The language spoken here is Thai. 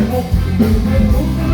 รู้